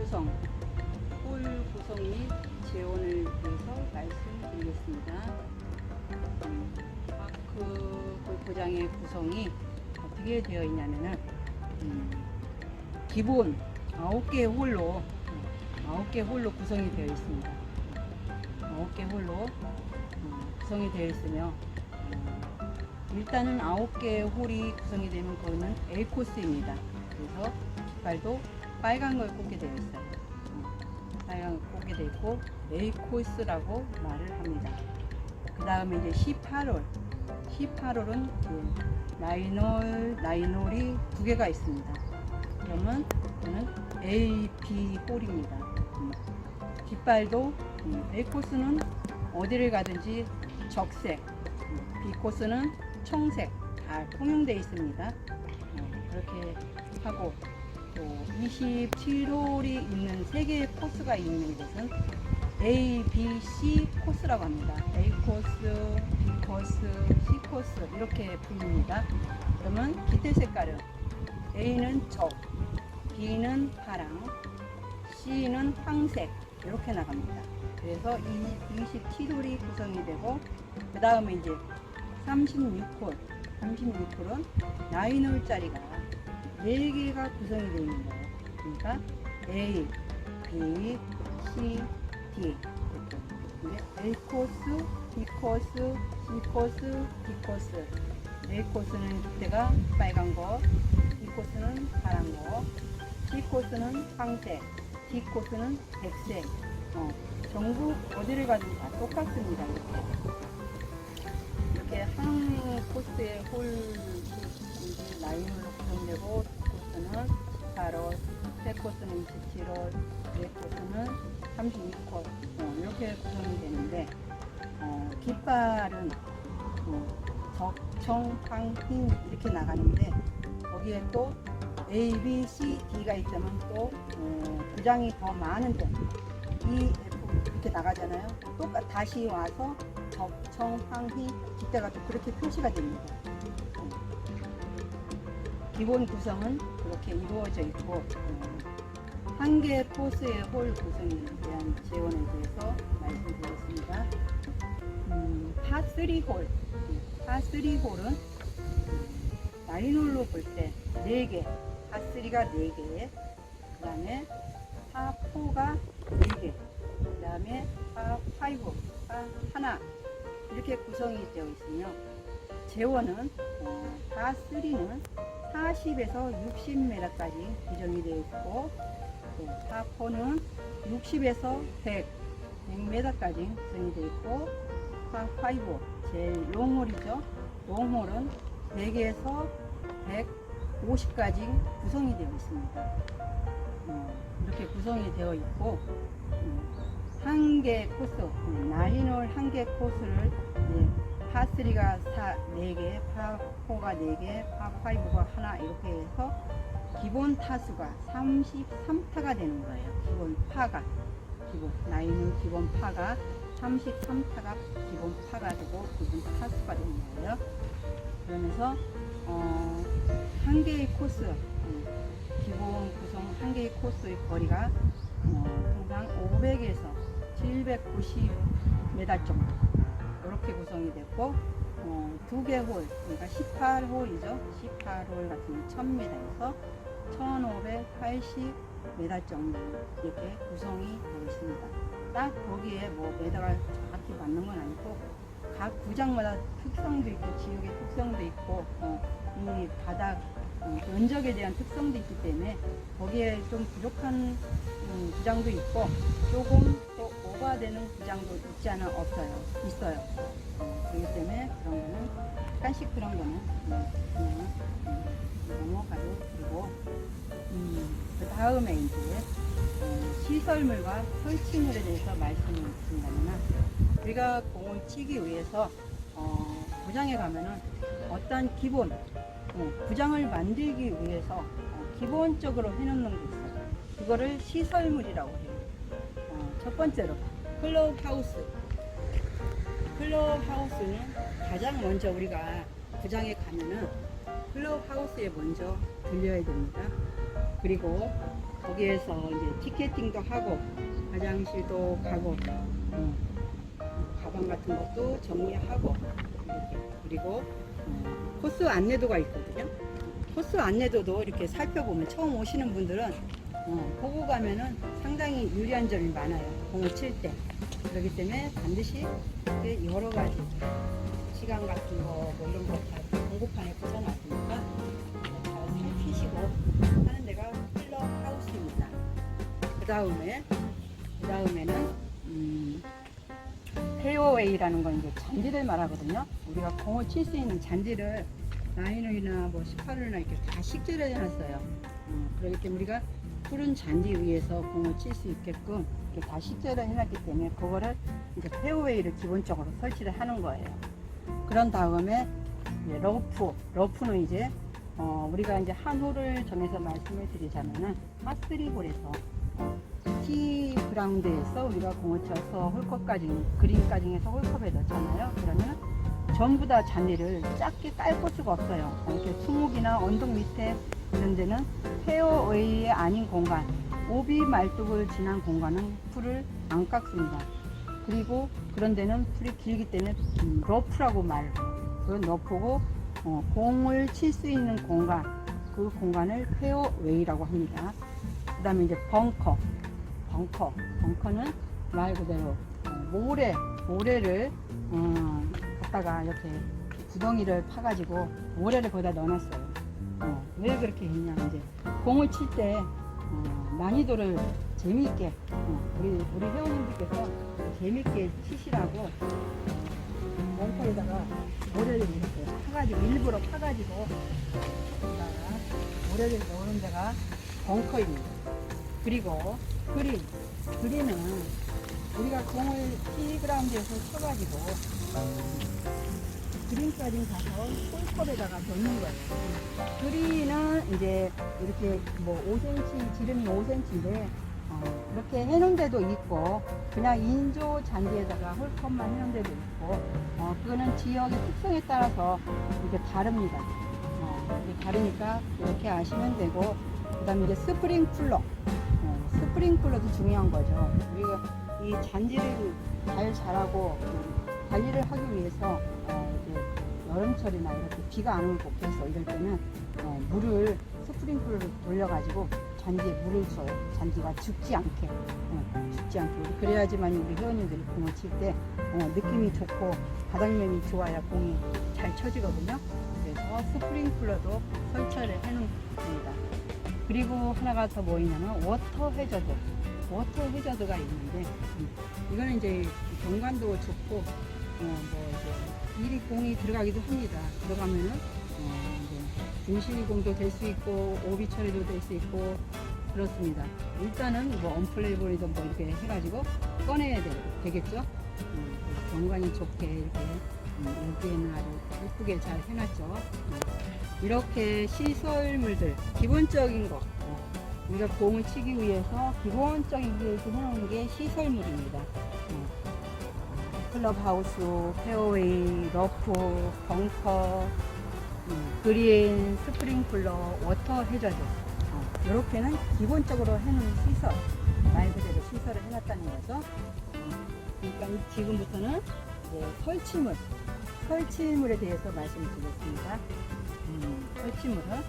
구성, 홀 구성 및 재원을 위해서 말씀드리겠습니다. 음, 파크 골프장의 구성이 어떻게 되어 있냐면은 음, 기본 9개 홀로 9개 홀로 구성이 되어 있습니다. 9개 홀로 음, 구성이 되어 있으며 음, 일단은 9개 홀이 구성이 되면 그거는 A 코스입니다. 그래서 깃발도 빨간 걸 꽂게 되어 있어요. 음, 빨간 걸 꽂게 되어 있고 A 코스라고 말을 합니다. 그 다음에 이제 18홀 18홀은 라이놀 라이놀이 두 개가 있습니다. 그러면 이거는 A, B 홀입니다. 음, 깃발도 음, A 코스는 어디를 가든지 적색, 음, B 코스는 청색 다 통용되어 있습니다. 어, 그렇게 하고 또 27홀이 있는 세 개의 코스가 있는 곳은 A, B, C 코스라고 합니다. A 코스, B 코스, C 코스 이렇게 불립니다. 그러면 깃들 색깔은 A는 적, B는 파랑, C는 황색 이렇게 나갑니다. 그래서 이 27홀이 구성이 되고 그 다음에 이제 36홀, 36홀은 9홀짜리가 4개가 구성이 되어 있는 거예요. 그러니까 A, B, C, D 이렇게. A 코스, B 코스, C 코스, D 코스. A 코스는 그때가 빨간 거, B 코스는 파란 거, C 코스는 황색, D 코스는 백색. 어, 전부 어디를 가든 다 똑같습니다. 이렇게. 이렇게 한 코스의 홀 이제 라인으로 두 코스는 18홀, 세 코스는 27홀, 네 코스는 36홀 어, 이렇게 구성이 되는데 어, 깃발은 어, 적, 청, 황, 흰 이렇게 나가는데 거기에 또 A, B, C, D가 있다면 또 어, 구장이 더 많은데 E, F 이렇게 나가잖아요. 똑같 다시 와서 적청 황희 이때가 또 그렇게 표시가 됩니다. 기본 구성은 그렇게 이루어져 있고 어, 한개 코스의 홀 구성에 대한 재원에 대해서 말씀드리겠습니다. 음, 파3 홀, 파3 홀은 라인홀로 볼 때 4개, 파3가 4개, 그 다음에 파4가 4개, 그 다음에 파5, 파 하나 이렇게 구성이 되어 있으며 재원은 어, 파3는 40에서 60m까지 규정이 되어 있고 또 파4는 60에서 100, 100m까지 구성이 되어 있고 파5 제일 롱홀이죠. 롱홀은 100에서 150까지 구성이 되어 있습니다. 어, 이렇게 구성이 되어 있고 한 개 코스, 나인홀 한개 코스를 파3가 4개, 파4가 4개, 파5가 하나 이렇게 해서 기본 타수가 33타가 되는 거예요. 기본 파가 기본 나인홀 기본 파가 33타가 기본 파가 되고 기본 타수가 되는 거예요. 그러면서 어, 한 개의 코스 음, 기본 구성 한 개의 코스의 거리가 어, 항상 500에서 790m 정도 이렇게 구성이 됐고 어, 두개 홀 그러니까 18홀이죠. 18홀 같은 1000m에서 1580m 정도 이렇게 구성이 되어 있습니다. 딱 거기에 뭐 메다가 정확히 맞는 건 아니고 각 구장마다 특성도 있고 지역의 특성도 있고 어, 이 바닥 음, 면적에 대한 특성도 있기 때문에 거기에 좀 부족한 음, 구장도 있고 조금 또 오버되는 구장도 있지 않아 없어요 있어요 어, 그렇기 때문에 그런 거는 약간씩 그런 거는 음, 그냥 음, 넘어가도 되고 음, 그 다음에 이제 어, 시설물과 설치물에 대해서 말씀을 드린다면 우리가 공을 치기 위해서 어, 구장에 가면은 어떤 기본 어, 구장을 만들기 위해서 어, 기본적으로 해놓는 게 있어요. 그거를 시설물이라고 해요. 어, 첫 번째로 클럽하우스. 클럽하우스는 가장 먼저 우리가 구장에 가면은 클럽하우스에 먼저 들려야 됩니다. 그리고 거기에서 이제 티켓팅도 하고 화장실도 가고 어, 가방 같은 것도 정리하고 이렇게 그리고 어, 코스 안내도가 있거든요. 코스 안내도도 이렇게 살펴보면 처음 오시는 분들은 어, 보고 가면은 상당히 유리한 점이 많아요. 공을 칠 때. 그렇기 때문에 반드시 여러 가지 시간 같은 거 뭐 이런 거 다 공고판에 붙여놨으니까 잘 살피시고 하는 데가 필러 하우스입니다. 그 다음에 그 다음에는 음, 페어웨이라는 건 이제 잔디를 말하거든요. 우리가 공을 칠 수 있는 잔디를 나인홀이나 뭐 18홀이나 이렇게 다 식재를 해놨어요. 음, 그렇기 때문에 우리가 푸른 잔디 위에서 공을 칠 수 있게끔 이렇게 다 식재를 해놨기 때문에 그거를 이제 페어웨이를 기본적으로 설치를 하는 거예요. 그런 다음에 러프, 러프는 이제 어, 우리가 이제 한 홀을 정해서 말씀을 드리자면은 파스리홀에서 티 그라운드에서 우리가 공을 쳐서 홀컵까지 그린까지 해서 홀컵에 넣잖아요. 그러면 전부 다 잔디를 작게 깔 수가 없어요. 이렇게 수목이나 언덕 밑에 이런 데는 페어웨이에 아닌 공간, 오비 말뚝을 지난 공간은 풀을 안 깎습니다. 그리고 그런 데는 풀이 길기 때문에 음, 러프라고 말고 그건 러프고 어, 공을 칠 수 있는 공간 그 공간을 페어웨이라고 합니다. 그 다음에 이제 벙커 벙커 벙커는 말 그대로 어, 모래 모래를 어, 갖다가 이렇게 구덩이를 파가지고 모래를 거기다 넣어놨어요. 어, 왜 그렇게 했냐 이제 공을 칠때 어, 난이도를 재미있게 어, 우리 우리 회원님들께서 재미있게 치시라고 벙커에다가 모래를 이렇게 파가지고 일부러 파가지고 여기다가 모래를 넣는 데가 벙커입니다. 그리고 그린 그린은 우리가 공을 티그라운드에서 쳐가지고 그린까지 가서 홀컵에다가 넣는 거예요. 그린은 이제 이렇게 뭐 5cm, 지름이 5cm인데 어, 그렇게 해놓은 데도 있고 그냥 인조 잔디에다가 홀컵만 해놓은 데도 있고 어, 그거는 지역의 특성에 따라서 이게 다릅니다. 어, 이게 다르니까 이렇게 아시면 되고 그 다음에 이제 스프링 쿨러 어, 스프링 쿨러도 중요한 거죠. 우리가 이 잔디를 잘 자라고 음, 관리를 하기 위해서 어, 여름철이나 이렇게 비가 안 오고 그래서 이럴 때는 어, 물을 스프링클러를 돌려가지고 잔디에 물을 줘요. 잔디가 죽지 않게 어, 죽지 않게 그래야지만 우리 회원님들이 공을 칠때 어, 느낌이 좋고 바닥면이 좋아야 공이 잘 쳐지거든요. 그래서 스프링클러도 설치를 해놓은 겁니다. 그리고 하나가 더뭐 있냐면 워터 해저드 워터 해저드가 있는데 음, 이거는 이제 경관도 좋고 어, 뭐 이제 미리 공이 들어가기도 합니다. 들어가면은 어, 이제 중실공도 될 수 있고 오비 처리도 될 수 있고 그렇습니다. 일단은 뭐 언플레이블이든 뭐 이렇게 해가지고 꺼내야 되, 되겠죠. 음, 그래서 경관이 좋게 이렇게 음, 여기에는 아주 예쁘게 잘 해놨죠. 음, 이렇게 시설물들 기본적인 거 어, 우리가 공을 치기 위해서 기본적인 게 해놓은 게 시설물입니다. 어, 클럽하우스, 페어웨이, 러프, 벙커, 음, 그린, 스프링클러, 워터 해저드 어, 이렇게는 기본적으로 해놓은 시설 말 그대로 시설을 해놨다는 거죠. 어, 그러니까 지금부터는 이제 설치물 설치물에 대해서 말씀드리겠습니다. 음, 설치물은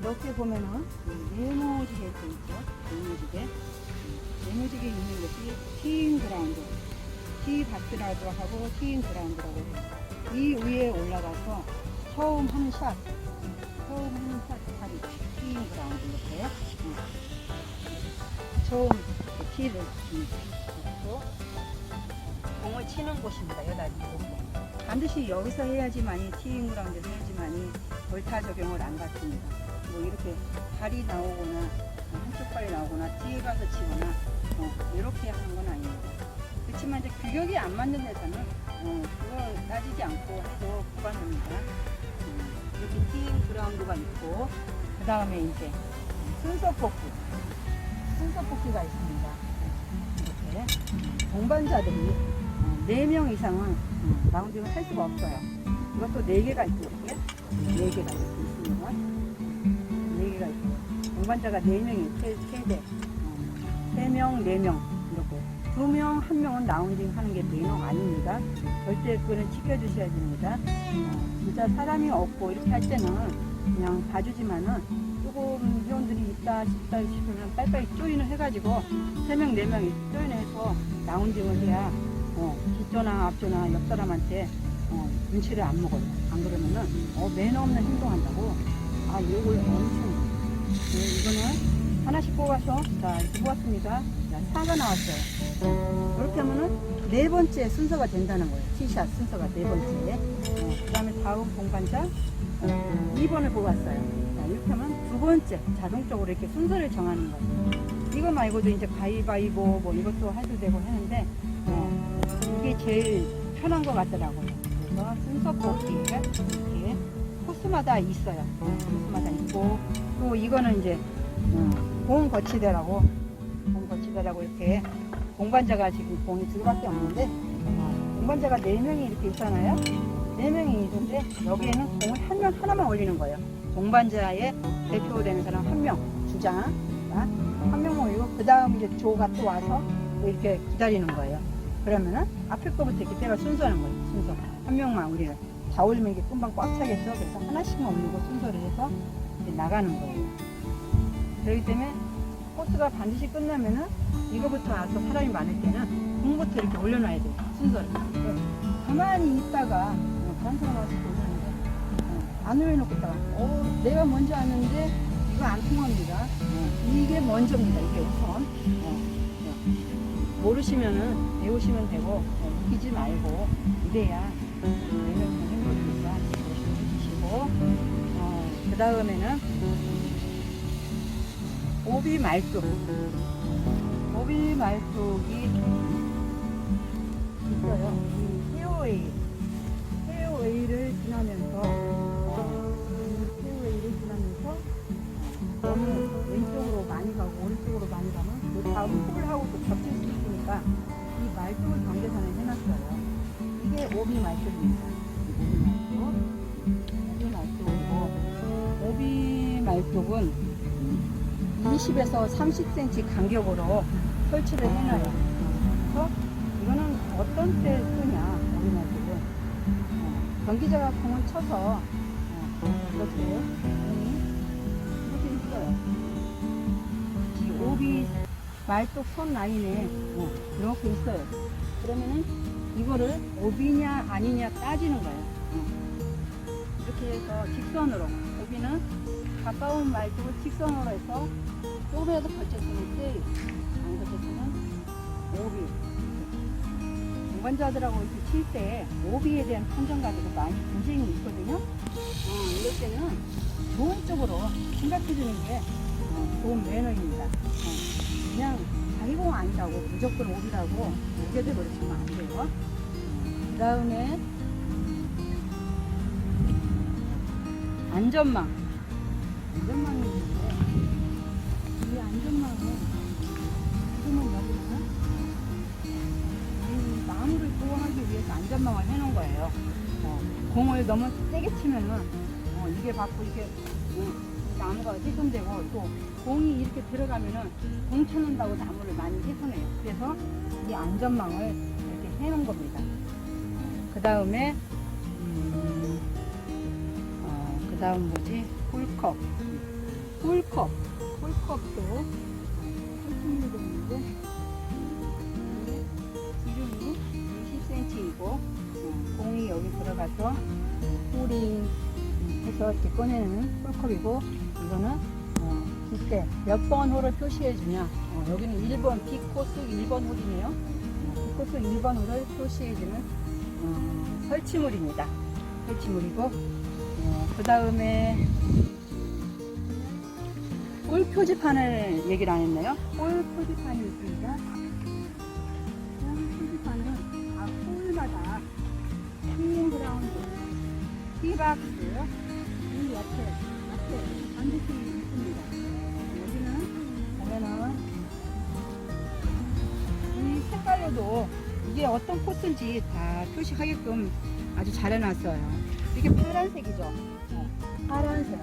이렇게 보면은 이 네모지게 있죠. 네모지게 음, 네모지게 있는 것이 티인 그라운드 티 바트라고 하고 티인 그라운드라고 해요. 이 위에 올라가서 처음 하는 샷, 처음 하는 샷, 샷이 티인 그라운드 이렇게 음. 처음 이렇게 티를 음, 놓고 공을 치는 곳입니다. 놓고 반드시 여기서 해야지만이 티인 그라운드에서 해야지만이 돌타 적용을 안 받습니다. 뭐 이렇게 발이 나오거나 어, 한쪽 발이 나오거나 뒤에 가서 치거나 어, 이렇게 하는 건 아닙니다. 그렇지만 이제 규격이 안 맞는 데서는 어, 그거 따지지 않고 해도 무관합니다. 음, 이렇게 티인 그라운드가 있고 그 다음에 이제 순서 뽑기 순서 뽑기가 있습니다. 이렇게 동반자들이 4명 이상은 음, 라운딩을 할 수가 없어요. 이것도 4개가 있거든요. 4개가 이렇게 있습니다. 4개가 있고 동반자가 4명이 최, 최대. 어, 3명, 4명 이렇게. 2명, 1명은 라운딩 하는 게 매너 아닙니다. 절대 그거는 지켜주셔야 됩니다. 어, 진짜 사람이 없고 이렇게 할 때는 그냥 봐주지만은 조금 회원들이 있다 싶다 싶으면 빨리빨리 조인을 해가지고 3명, 4명이 조인해서 라운딩을 해야 어, 뒷조나 앞조나 옆 사람한테 어, 눈치를 안 먹어요. 안 그러면은 어, 매너 없는 행동한다고 아 욕을 엄청 네, 이거는 하나씩 뽑아서 자 이렇게 뽑았습니다. 자, 사가 나왔어요. 이렇게 하면은 네 번째 순서가 된다는 거예요. 티샷 순서가 네 번째. 어, 그 다음에 다음 동반자 어, 2번을 뽑았어요. 자, 이렇게 하면 두 번째 자동적으로 이렇게 순서를 정하는 거예요. 이거 말고도 이제 가위바위보 뭐 이것도 해도 되고 하는데 어, 이게 제일 편한 것 같더라고요. 그래서 순서 뽑기가 이렇게 코스마다 있어요. 어, 코스마다 있고 또 이거는 이제 어, 공 거치대라고 공 거치대라고 이렇게 공반자가 지금 공이 둘밖에 없는데 어, 공반자가 네 명이 이렇게 있잖아요. 네 명이 있는데 여기에는 공을 한 명 하나만 올리는 거예요. 동반자의 대표되는 사람 한 명 주장 자, 한 명만 올리고 그 다음 이제 조가 또 와서 또 이렇게 기다리는 거예요. 그러면은 앞에 거부터 이렇게 때가 순서하는 거예요. 순서 한 명만 우리는 다 올리면 이게 금방 꽉 차겠죠. 그래서 하나씩만 올리고 순서를 해서 나가는 거예요. 그렇기 때문에 코스가 반드시 끝나면은 이거부터 와서 사람이 많을 때는 공부터 이렇게 올려놔야 돼요. 순서를. 네. 가만히 있다가 어, 다른 사람 와서 올리는데 어, 안 올려놓고 있다가 어, 내가 먼저 왔는데 이거 안 통합니다. 어, 이게 먼저입니다. 이게 우선. 어, 어. 모르시면은 배우시면 되고 어, 웃기지 말고 이래야 내면 행복이니까 해주시고 어, 그 다음에는 오비 말뚝. 오비 말뚝이 20에서 30cm 간격으로 설치를 해놔요. 그래서 이거는 어떤 때 쓰냐, 오비 말뚝은 어, 경기자가 공을 쳐서 어, 이렇게 이렇게 있어요. 이 오비 말뚝 손 라인에 어, 이렇게 있어요. 그러면은 이거를 오비냐 아니냐 따지는 거예요. 어. 이렇게 해서 직선으로 오비는 가까운 말뚝을 직선으로 해서 조금이라도 걸쳤으면 세이 안 걸쳤으면 오비. 동반자들하고 이렇게 칠 때 오비에 대한 판정 가지고 많이 분쟁이 있거든요. 어, 이럴 때는 좋은 쪽으로 생각해 주는 게 어, 좋은 매너입니다. 어, 그냥 자기 공 아니라고 무조건 오비라고 우겨대 버리시면 안 돼요. 그 다음에 안전망. 안전망이 있는데 이 안전망은 지금은 여기서 이 나무를 보호하기 위해서 안전망을 해놓은 거예요. 어, 공을 너무 세게 치면은 어, 이게 받고 이렇게 어, 나무가 훼손되고 또 공이 이렇게 들어가면은 공 쳐놓는다고 나무를 많이 훼손해요. 그래서 이 안전망을 이렇게 해놓은 겁니다. 그 다음에 음, 어, 그 다음 뭐지? 홀컵. 홀컵. 홀컵도 설치물이 되는데 기름이 20cm이고 공이 여기 들어가서 홀이 해서 이렇게 꺼내는 홀컵이고 이거는 어, 뒷대 몇번 홀을 표시해 주냐? 어, 여기는 1번 B코스 1번 홀이네요. 어, B코스 1번 홀을 표시해 주는 어, 설치물입니다. 설치물이고 그 다음에 홀 표지판을 얘기를 안 했네요. 홀 표지판이 있습니다. 홀 표지판은 각 홀마다 킹 그라운드, 티박스, 이 옆에, 옆에 반드시 있습니다. 여기는 보면은 이 색깔로도 이게 어떤 코스인지 다 표시하게끔 아주 잘 해놨어요. 이게 파란색이죠. 어, 파란색.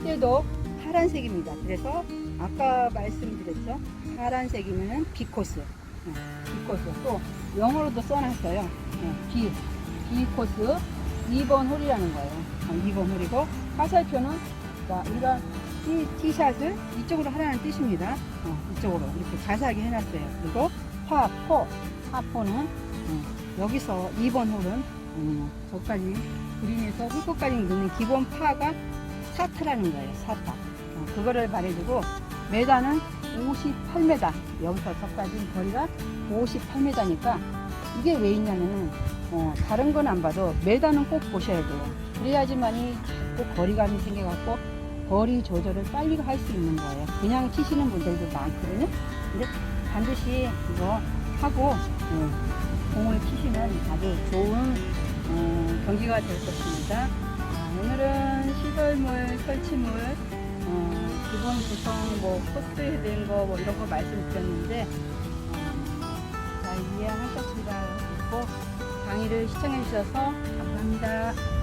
이때도 파란색입니다. 그래서 아까 말씀드렸죠? 파란색이면은 B 코스. 어, B 코스. 또 영어로도 써놨어요. 어, B. B 코스 2번 홀이라는 거예요. 어, 2번 홀이고 화살표는 자, 우리가 이 티샷을 이쪽으로 하라는 뜻입니다. 어, 이쪽으로 이렇게 자세하게 해놨어요. 그리고 파포. 파포는 어, 여기서 2번 홀은 음, 저까지 그린에서 홀 끝까지 넣는 기본 파가 사트라는 거예요. 사타. 어, 그거를 말해주고 메다는 58m. 여기서 저까지 거리가 58m니까 이게 왜 있냐면은 어, 다른 건 안 봐도 메다는 꼭 보셔야 돼요. 그래야지만이 자꾸 거리감이 생겨갖고 거리 조절을 빨리 할 수 있는 거예요. 그냥 치시는 분들도 많거든요. 근데 반드시 이거 하고 어, 공을 치시면 아주 좋은 어, 경기가 될 것입니다. 아, 오늘은 시설물, 설치물, 어, 기본 구성, 뭐 코스에 대한 거, 뭐 이런 거 말씀드렸는데 어, 잘 이해하셨습니다. 그리고 강의를 시청해 주셔서 감사합니다.